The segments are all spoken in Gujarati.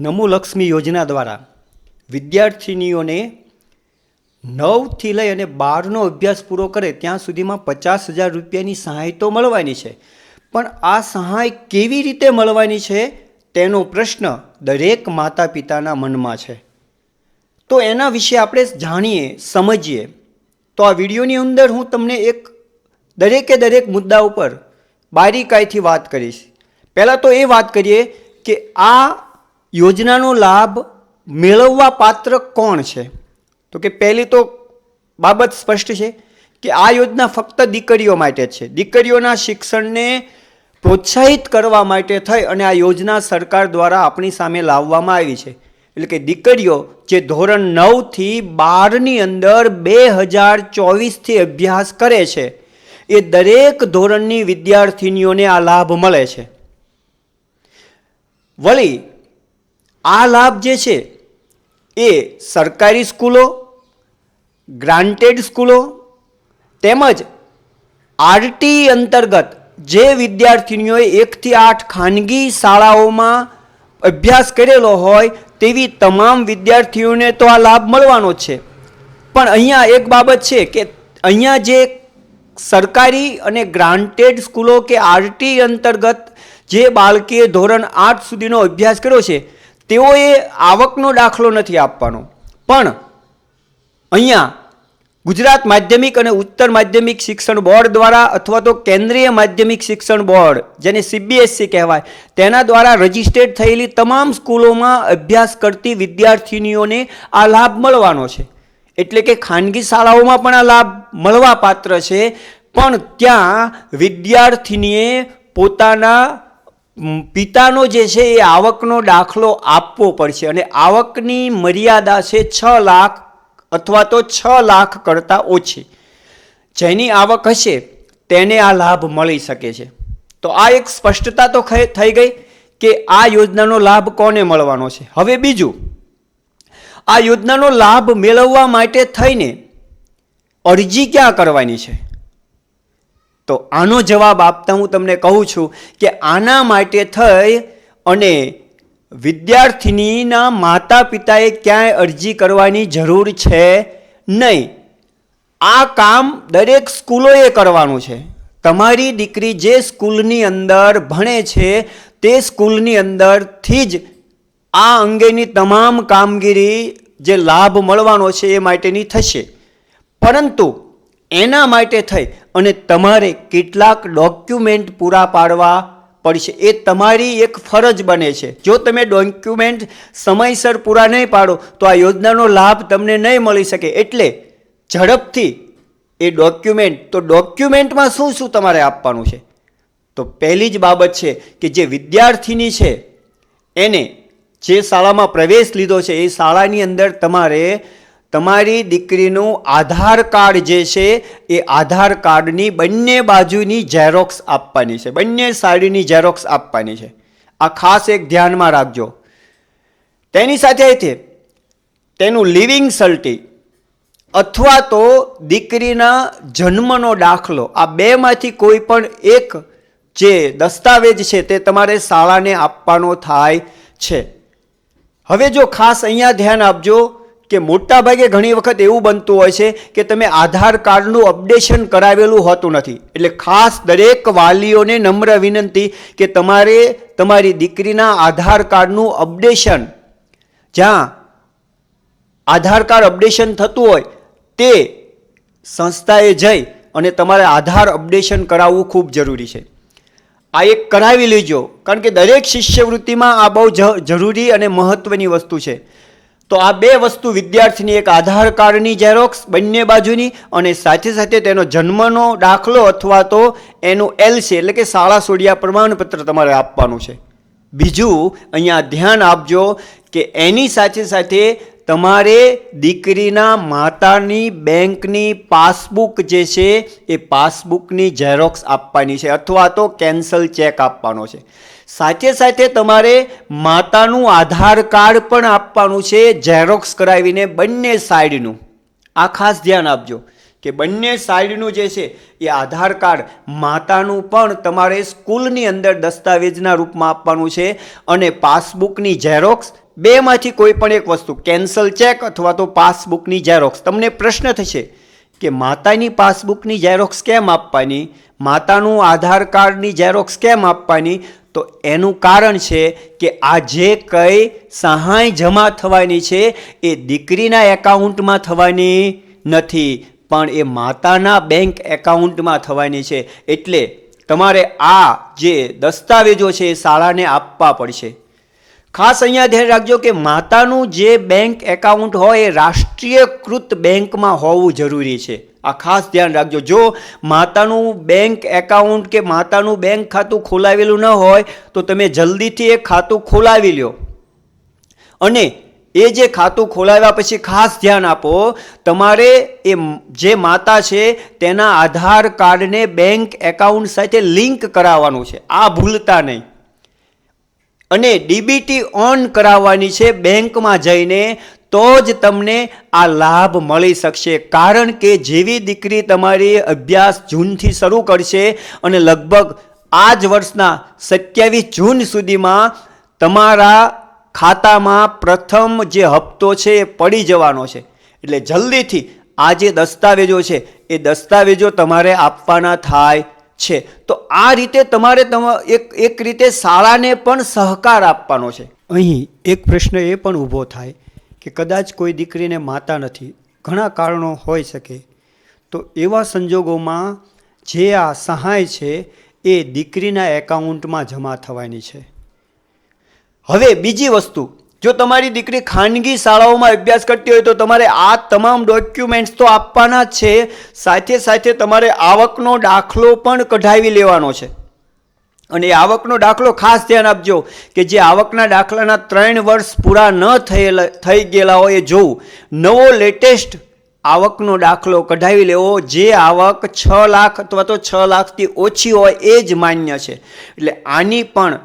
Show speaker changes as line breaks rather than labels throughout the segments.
નમો લક્ષ્મી યોજના દ્વારા વિદ્યાર્થિનીઓને નવથી લઈ અને બારનો અભ્યાસ પૂરો કરે ત્યાં સુધીમાં પચાસ હજાર રૂપિયાની સહાય તો મળવાની છે. પણ આ સહાય કેવી રીતે મળવાની છે? તેનો પ્રશ્ન દરેક માતા પિતાના મનમાં છે. તો એના વિશે આપણે જાણીએ, સમજીએ. તો આ વિડીયોની અંદર હું તમને એક દરેકે દરેક મુદ્દા ઉપર બારીકાઈથી વાત કરીશ. પહેલાં તો એ વાત કરીએ કે આ યોજનાનો લાભ મેળવવા પાત્ર કોણ છે? તો કે પહેલી તો બાબત સ્પષ્ટ છે કે આ યોજના ફક્ત દીકરીઓ માટે છે. દીકરીઓના શિક્ષણને પ્રોત્સાહિત કરવા માટે થઈ અને આ યોજના સરકાર દ્વારા આપણી સામે લાવવામાં આવી છે. એટલે કે દીકરીઓ જે ધોરણ નવથી બારની અંદર બે હજાર ચોવીસથી અભ્યાસ કરે છે, એ દરેક ધોરણની વિદ્યાર્થિનીઓને આ લાભ મળે છે. વળી આ લાભ જે છે એ સરકારી સ્કૂલો, ગ્રાન્ટેડ સ્કૂલો તેમજ આરટી અંતર્ગત જે વિદ્યાર્થીનીઓએ એકથી આઠ ખાનગી શાળાઓમાં અભ્યાસ કરેલો હોય તેવી તમામ વિદ્યાર્થીઓને તો આ લાભ મળવાનો છે. પણ અહીંયા એક બાબત છે કે અહીંયા જે સરકારી અને ગ્રાન્ટેડ સ્કૂલો કે આરટી અંતર્ગત જે બાળકીએ ધોરણ આઠ સુધીનો અભ્યાસ કર્યો છે તેઓએ આવકનો દાખલો નથી આપવાનો. પણ અહીંયા ગુજરાત માધ્યમિક અને ઉત્તર માધ્યમિક શિક્ષણ બોર્ડ દ્વારા અથવા તો કેન્દ્રીય માધ્યમિક શિક્ષણ બોર્ડ, જેને સીબીએસસી કહેવાય, તેના દ્વારા રજિસ્ટર્ડ થયેલી તમામ સ્કૂલોમાં અભ્યાસ કરતી વિદ્યાર્થિનીઓને આ લાભ મળવાનો છે. એટલે કે ખાનગી શાળાઓમાં પણ આ લાભ મળવા પાત્ર છે. પણ ત્યાં વિદ્યાર્થિનીએ પોતાના પિતાનો જે છે એ આવકનો દાખલો આપવો પડશે અને આવકની મર્યાદા છે છ લાખ અથવા તો છ લાખ કરતાં ઓછી. જેની આવક હશે તેને આ લાભ મળી શકે છે. તો આ એક સ્પષ્ટતા તો થઈ ગઈ કે આ યોજનાનો લાભ કોને મળવાનો છે? હવે બીજું, આ યોજનાનો લાભ મેળવવા માટે થઈને અરજી ક્યાં કરવાની છે? તો આનો જવાબ આપતા હું તમને કહું છું કે આના માટે થઈ અને વિદ્યાર્થિનીના માતા પિતાએ ક્યાંય અરજી કરવાની જરૂર છે નહીં. આ કામ દરેક સ્કૂલોએ કરવાનું છે. તમારી દીકરી જે સ્કૂલની અંદર ભણે છે, તે સ્કૂલની અંદરથી જ આ અંગેની તમામ કામગીરી જે લાભ મળવાનો છે એ માટેની થશે. પરંતુ એના માટે થઈ અને તમારે કેટલાક ડોક્યુમેન્ટ પૂરા પાડવા પડશે. એ તમારી એક ફરજ બને છે. જો તમે ડોક્યુમેન્ટ સમયસર પૂરા નહીં પાડો, તો આ યોજનાનો લાભ તમને નહીં મળી શકે. એટલે ઝડપથી એ ડોક્યુમેન્ટ તો ડોક્યુમેન્ટમાં શું શું તમારે આપવાનું છે? તો પહેલી જ બાબત છે કે જે વિદ્યાર્થીની છે, એને જે શાળામાં પ્રવેશ લીધો છે, એ શાળાની અંદર તમારે તમારી દીકરીનું આધાર કાર્ડ જે છે, એ આધાર કાર્ડની બંને બાજુની ઝેરોક્સ આપવાની છે. બંને સાઈડની ઝેરોક્સ આપવાની છે. આ ખાસ એક ધ્યાનમાં રાખજો. તેની સાથે તેનું લિવિંગ સર્ટી અથવા તો દીકરીના જન્મનો દાખલો, આ બેમાંથી કોઈ પણ એક જે દસ્તાવેજ છે તે તમારે શાળાને આપવાનો થાય છે. હવે જો ખાસ અહીંયા ધ્યાન આપજો કે મોટા ભાગે ઘણી વખત એવું બનતું હોય છે કે તમે આધાર કાર્ડનું અપડેશન કરાવેલું હોતું નથી. એટલે ખાસ દરેક વાલીઓને નમ્ર વિનંતી કે તમારે તમારી દીકરીના આધાર કાર્ડનું અપડેશન, જ્યાં આધાર કાર્ડ અપડેશન થતું હોય, તે સંસ્થાએ જઈ અને તમારે આધાર અપડેશન કરાવવું ખૂબ જરૂરી છે. આ એક કરાવી લેજો, કારણ કે દરેક શિષ્યવૃત્તિમાં આ બહુ જરૂરી અને મહત્ત્વની વસ્તુ છે. તો આ બે વસ્તુ વિદ્યાર્થીની એક આધાર કાર્ડની ઝેરોક્સ બંને બાજુની અને સાથે સાથે તેનો જન્મનો દાખલો અથવા તો એનું એલસી એટલે કે શાળા સોડિયા પ્રમાણપત્ર તમારે આપવાનું છે. બીજું, અહીંયા ધ્યાન આપજો કે એની સાથે સાથે તમારે દીકરીના માતાની બેંકની પાસબુક જે છે, એ પાસબુકની ઝેરોક્સ આપવાની છે અથવા તો કેન્સલ ચેક આપવાનો છે. સાથે સાથે તમારે માતાનું આધાર કાર્ડ પણ આપવાનું છે ઝેરોક્સ કરાવીને બંને સાઈડનું. આ ખાસ ધ્યાન આપજો કે બંને સાઈડનું જે છે, એ આધાર કાર્ડ માતાનું પણ તમારે સ્કૂલની અંદર દસ્તાવેજના રૂપમાં આપવાનું છે અને પાસબુકની ઝેરોક્સ બેમાંથી કોઈ પણ એક વસ્તુ, કેન્સલ ચેક અથવા તો પાસબુકની ઝેરોક્સ તમને પ્રશ્ન થશે કે માતાની પાસબુકની ઝેરોક્સ કેમ આપવાની? માતાનું આધાર કાર્ડની ઝેરોક્સ કેમ આપવાની? તો એનું કારણ છે કે આ જે કંઈ સહાય જમા થવાની છે એ દીકરીના એકાઉન્ટમાં થવાની નથી, પણ એ માતાના બેંક એકાઉન્ટમાં થવાની છે. એટલે તમારે આ જે દસ્તાવેજો છે એ શાળાને આપવા પડશે. ખાસ અહીંયા ધ્યાન રાખજો કે માતાનું જે બેંક એકાઉન્ટ હોય એ રાષ્ટ્રીયકૃત બેંકમાં હોવું જરૂરી છે. આ ખાસ ધ્યાન રાખજો. જો માતાનું બેંક એકાઉન્ટ કે માતાનું બેંક ખાતું ખોલાવેલું ન હોય, તો તમે જલ્દીથી એ ખાતું ખોલાવી લ્યો. અને એ જે ખાતું ખોલાવ્યા પછી ખાસ ધ્યાન આપો, તમારે એ જે માતા છે તેના આધાર કાર્ડને બેંક એકાઉન્ટ સાથે લિંક કરાવવાનું છે. આ ભૂલતા નહીં. અને ડીબીટી ઓન કરાવવાની છે બેંકમાં જઈને, તો જ તમને આ લાભ મળી શકશે. કારણ કે જેવી દીકરી તમારી અભ્યાસ જૂનથી શરૂ કરશે અને લગભગ આ જ વર્ષના સત્યાવીસ જૂન સુધીમાં તમારા ખાતામાં પ્રથમ જે હપ્તો છે એ પડી જવાનો છે. એટલે જલ્દીથી આ જે દસ્તાવેજો છે, એ દસ્તાવેજો તમારે આપવાના થાય છે. તો આ રીતે તમારે તમ, એક એક રીતે શાળાને પણ સહકાર આપવાનો છે. અહીં એક પ્રશ્ન એ પણ ઊભો થાય કે કદાચ કોઈ દીકરીને માતા નથી. ઘણા કારણો હોઈ શકે. તો એવા સંજોગોમાં જે આ સહાય છે એ દીકરીના એકાઉન્ટમાં જમા થવાની છે. હવે બીજી વસ્તુ. જો તમારી દીકરી ખાનગી શાળાઓમાં અભ્યાસ કરતી હોય તો તમારે આ તમામ ડોક્યુમેન્ટ્સ તો આપવાના છે. સાથે સાથે તમારે આવકનો દાખલો પણ કઢાવી લેવાનો છે. અને આવકનો દાખલો ખાસ ધ્યાન આપજો કે જે આવકના દાખલાના ત્રણ વર્ષ પૂરા ન થયેલા, થઈ ગયેલા હોય એ જોવું. નવો લેટેસ્ટ આવકનો દાખલો કઢાવી લેવો. જે આવક છ લાખ અથવા તો છ લાખથી ઓછી હોય એ જ માન્ય છે. એટલે આની પણ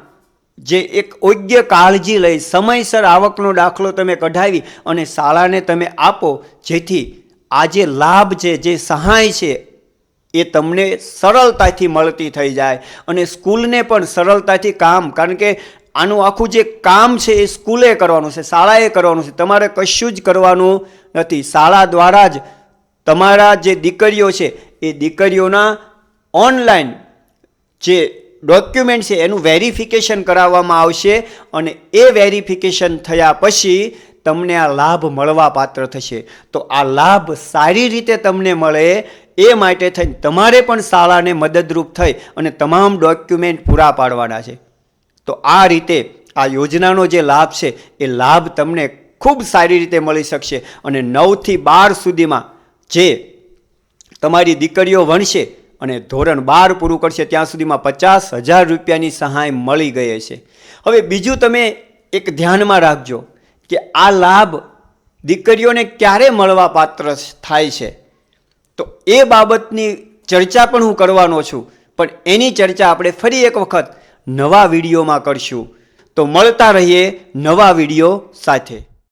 જે એક યોગ્ય કાળજી લઈ સમયસર આવકનો દાખલો તમે કઢાવી અને શાળાને તમે આપો, જેથી આ જે લાભ છે, જે સહાય છે, એ તમને સરળતાથી મળતી થઈ જાય અને સ્કૂલને પણ સરળતાથી કામ. કારણ કે આનું આખું જે કામ છે, એ સ્કૂલે કરવાનું છે, શાળાએ કરવાનું છે. તમારે કશું જ કરવાનું નથી. શાળા દ્વારા જ તમારા જે દીકરીઓ છે, એ દીકરીઓના ઓનલાઈન જે ડોક્યુમેન્ટ છે, એનું વેરિફિકેશન કરાવવામાં આવશે અને એ વેરિફિકેશન થયા પછી તમને આ લાભ મળવા પાત્ર થશે. તો આ લાભ સારી રીતે તમને મળે, એ માટે થઈને તમારે પણ શાળાને મદદરૂપ થઈ અને તમામ ડોક્યુમેન્ટ પૂરા પાડવાના છે. તો આ રીતે આ યોજનાનો જે લાભ છે, એ લાભ તમને ખૂબ સારી રીતે મળી શકશે અને નવથી બાર સુધીમાં જે તમારી દીકરીઓ ભણશે અને ધોરણ બાર પૂરું કરશે ત્યાં સુધીમાં પચાસ હજાર રૂપિયાની સહાય મળી ગઈ છે હવે બીજું તમે એક ધ્યાનમાં રાખજો કે આ લાભ દીકરીઓને ક્યારે મળવા પાત્ર થાય છે. તો એ બાબતની ચર્ચા પણ હું કરવાનો છું. પણ એની ચર્ચા આપણે ફરી એક વખત નવા વિડીયોમાં કરશું. તો મળતા રહીએ નવા વીડિયો સાથે.